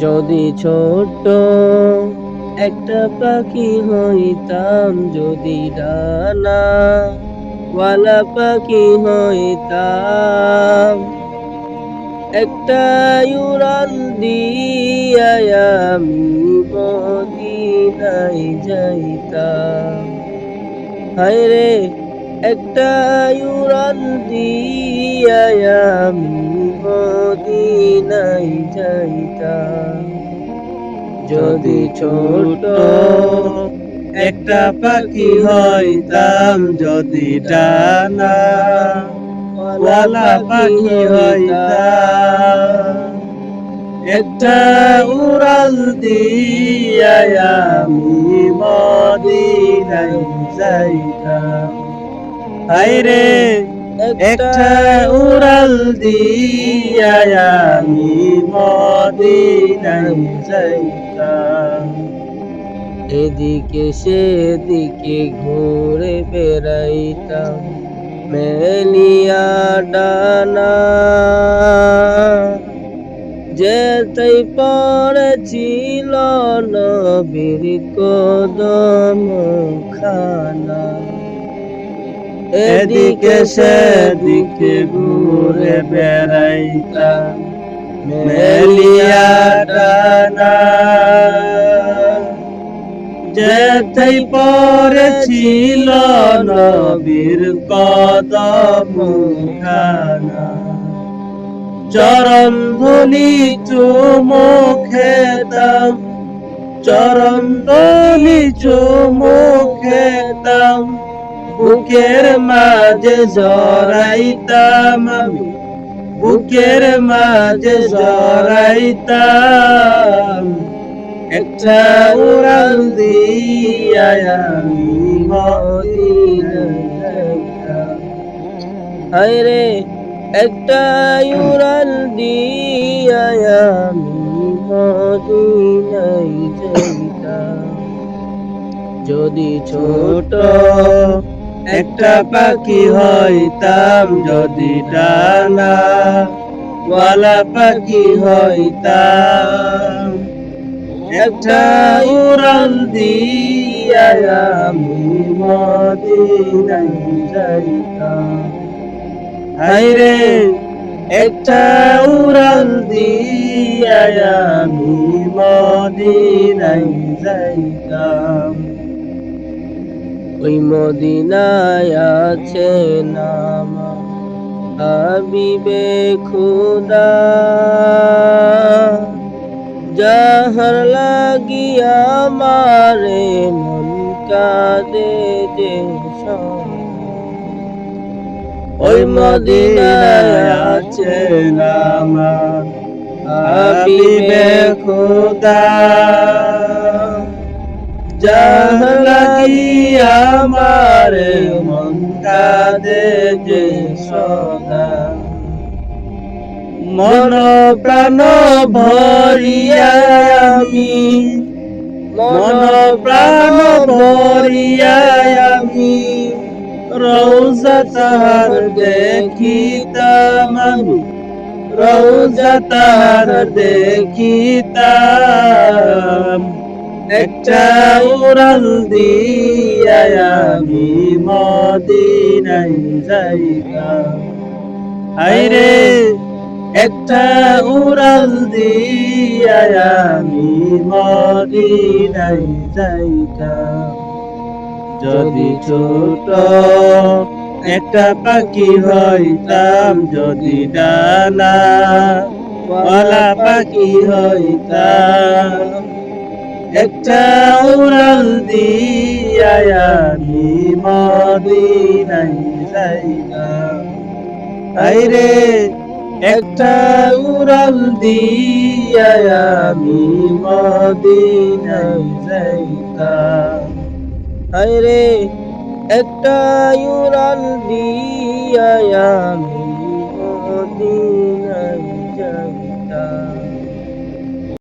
যদি ছোট্ট একটা পাখি হইতাম, যদি ডানা ওয়ালা পাখি হইতাম, একটা উড়াল দিয়া আমি মদিনায় যাইতাম। হায় রে একটা উড়াল দিয়া মদিনায় যাইতাম যদি ছোট একটা পাখি হইতাম, যদি ডানা ওয়ালা পাখি হইতাম, একটা উড়াল দিয়া আমি মদিনায় যাইতাম। হায়রে একটা উড়াল দিয়া আমি মদিনায় যাইতাম। এদিকে সেদিকে ঘুরে বেড়াইতাম, মেলিয়া ডানা। যেতেই পড়েছিল নবীর কদম খানা এদিকে সেদিকে ঘুরে বেড়াইতাম মেলিয়া যেতেই পড়েছিল নবীর কদম খানা চরম ধনি চুমো খেতাম চরম ধনি চুমো খেতাম বুকের মাঝে জড়াইতাম আমি, বুকের মাঝে জড়াইতাম। একটা উড়াল দিয়া আমি রে একটা উড়াল দিয়া যদি ছোট একটা পাখি হইতাম যদি ডানা, ওয়ালা পাখি হইতাম। একটা উড়াল দিয়া আমি মদিনায় যাইতাম। হায়রে, একটা উড়াল দিয়া আমি মদিনায় যাইতাম। ওই মদিনায় আছে নাম হাবিবে খুদা। যাহার লাগিয়া মারে মন কাঁদে যে ওই মদিনায় আছে নাম হাবিবে খুদা। যাহার লাগিয়া মারে মন কাঁদে যে সদা। মন প্রাণ ভরিয়া আমি, মন প্রাণ ভরিয়া আমি রৌজা তাহার দেখিতাম আমি রৌজা দেখিতাম। একটা উড়াল দিয়া আমি মদিনায় যাইতাম। হায়রে একটা উড়াল দিয়া আমি মদিনায় যাইতাম। যদি ছোট একটা পাখি হইতাম, যদি ডানা পাখি হইতাম একটা উড়াল দিয়া আমি মদিনায় যাইতাম আইরে একটা উড়াল দিয়া আমি মদিনায় যাইতাম হায় রে, একটা উড়াল দিয়া আমি মদিনায়